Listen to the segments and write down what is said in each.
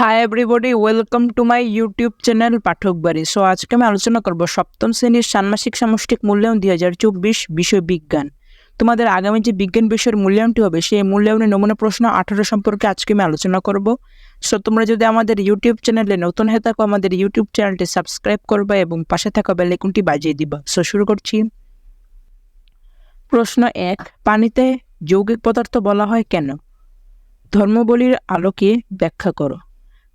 Hi everybody welcome to my YouTube channel Pathak Bari so আজকে আমি আলোচনা করব সপ্তম শ্রেণির ষান্মাসিক সামষ্টিক মূল্যায়ন দুই হাজার চব্বিশ বিষয় বিজ্ঞান। তোমাদের আগামী যে বিজ্ঞান বিষয়ের মূল্যায়নটি হবে, সেই মূল্যায়নের নমুনা প্রশ্ন আঠারো সম্পর্কে আজকে আমি আলোচনা করব। সো তোমরা যদি আমাদের ইউটিউব চ্যানেলে নতুন হয়ে থাকো, আমাদের ইউটিউব চ্যানেলটি সাবস্ক্রাইব করবে এবং পাশে থাকা বেলাইকনটি বাজিয়ে দিবা। সো শুরু করছি। প্রশ্ন এক, পানিতে যৌগিক পদার্থ বলা হয় কেন? ধর্মবলির আলোকে ব্যাখ্যা করো।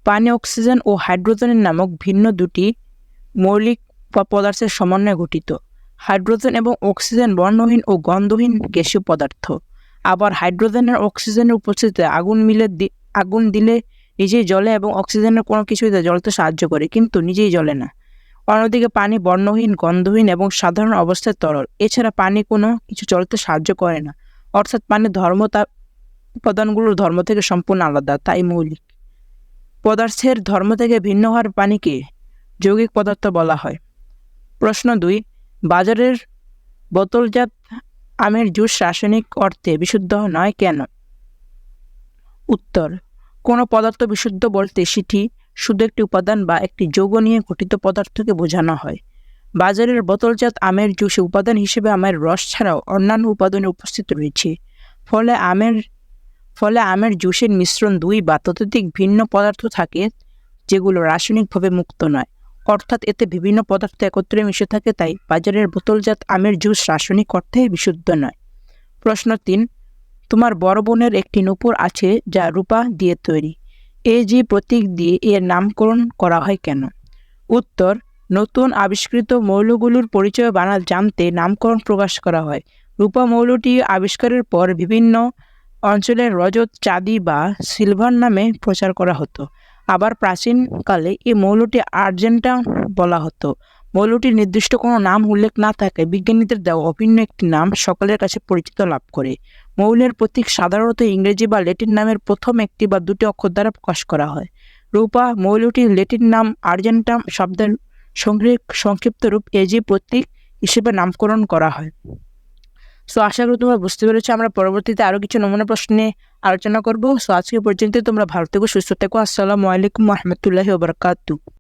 পানি, অক্সিজেন ও হাইড্রোজেনের নামক ভিন্ন দুটি মৌলিক পদার্থের সমন্বয়ে গঠিত। হাইড্রোজেন এবং অক্সিজেন বর্ণহীন ও গন্ধহীন গ্যাসীয় পদার্থ। আবার হাইড্রোজেনের অক্সিজেনের উপস্থিতিতে আগুন মিলে আগুন দিলে নিজেই জ্বলে এবং অক্সিজেনের কোনো কিছুতে জ্বলতে সাহায্য করে, কিন্তু নিজেই জ্বলে না। অন্যদিকে পানি বর্ণহীন, গন্ধহীন এবং সাধারণ অবস্থায় তরল। এছাড়া পানি কোনো কিছু চলতে সাহায্য করে না। অর্থাৎ পানির ধর্ম তার উপাদানগুলোর ধর্ম থেকে সম্পূর্ণ আলাদা, তাই মৌলিক। পদার্থের ধর্ম থেকে ভিন্ন হওয়ার পানিকে যৌগিক পদার্থ বলা হয়। প্রশ্ন দুই, বাজারের বোতলজাত আমের জুস রাসায়নিক অর্থে বিশুদ্ধ নয় কেন? উত্তর, কোনো পদার্থ বিশুদ্ধ বলতে সেটি শুধু একটি উপাদান বা একটি যৌগ নিয়ে গঠিত পদার্থকে বোঝানো হয়। বাজারের বোতলজাত আমের জুসে উপাদান হিসেবে আমের রস ছাড়াও অন্যান্য উপাদানে উপস্থিত রয়েছে। ফলে আমের ফলে আমের জুসের মিশ্রণ দুই বা ততোধিক ভিন্ন পদার্থ থাকে, যেগুলো রাসায়নিকভাবে মুক্ত নয়। অর্থাৎ এতে বিভিন্ন পদার্থ একত্রে মিশে থাকে, তাই বাজারের বোতলজাত আমের জুস রাসায়নিক অর্থে বিশুদ্ধ নয়। প্রশ্ন তিন, তোমার বড় বোনের একটি নূপুর আছে যা রূপা দিয়ে তৈরি। এ যে প্রতীক দিয়ে এর নামকরণ করা হয় কেন? উত্তর, নতুন আবিষ্কৃত মৌলগুলোর পরিচয় বানা জানতে নামকরণ প্রকাশ করা হয়। রূপা মৌলটি আবিষ্কারের পর বিভিন্ন অঞ্চলের রজত চাঁদি বা সিলভার নামে প্রচার করা হতো। আবার প্রাচীনকালে এই মৌলটি আর্জেন্টা বলা হতো। মৌলটির নির্দিষ্ট কোনো নাম উল্লেখ না থাকায় বিজ্ঞানীদের দেওয়া অভিন্ন একটি নাম সকলের কাছে পরিচিত লাভ করে। মৌলের প্রতীক সাধারণত ইংরেজি বা ল্যাটিন নামের প্রথম একটি বা দুটি অক্ষর দ্বারা প্রকাশ করা হয়। রূপা, মৌলটির ল্যাটিন নাম আর্জেন্টাম শব্দের সংক্ষে- সংক্ষিপ্ত রূপ এজি প্রতীক হিসেবে নামকরণ করা হয়। সো আশা করি তোমরা বুঝতে পেরেছ, আমরা পরবর্তীতে আরও কিছু নমুনা প্রশ্নে আলোচনা করব। সো আজকে পর্যন্ত তোমরা ভালো থেকো, সুস্থ থেকো। আসসালামু আলাইকুম রহমতুল্লাহি